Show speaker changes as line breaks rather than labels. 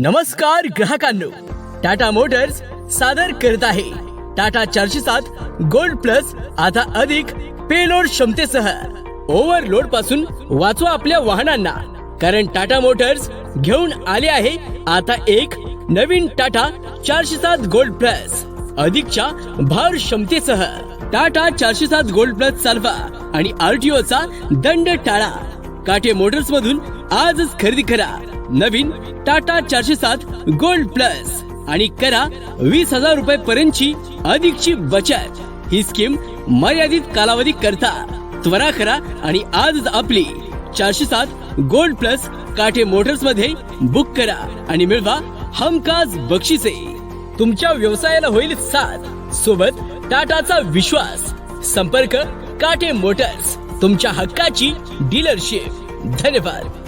नमस्कार ग्राहकांनो. टाटा मोटर्स सादर करत आहे. टाटा चारशे सात गोल्ड प्लस आता अधिक पेलोड क्षमतेसह. ओव्हरलोडपासून वाचवा आपल्या वाहनांना. कारण टाटा मोटर्स घेऊन आले आहे आता एक नवीन टाटा चारशे सात गोल्ड प्लस. अधिकच्या भार क्षमतेसह. टाटा चारशे सात गोल्ड प्लस चालवा आणि आरटीओ चा दंड टाळा. काटे मोटर्स मधून आजच खरेदी करा. नवीन टाटा चारशे सात गोल्ड प्लस आणि करा वीस हजार रुपये पर्यंतची अधिकची बचत. ही स्कीम मर्यादित कालावधी करता त्वरा करा आणि आजच आपली चारशे सात गोल्ड प्लस काटे मोटर्समध्ये बुक करा आणि मिळवा हमखास बक्षिसे. तुमच्या व्यवसायाला होईल साथ. सोबत टाटाचा विश्वास. संपर्क काटे मोटर्स. तुमच्या हक्काची डीलरशिप. धन्यवाद.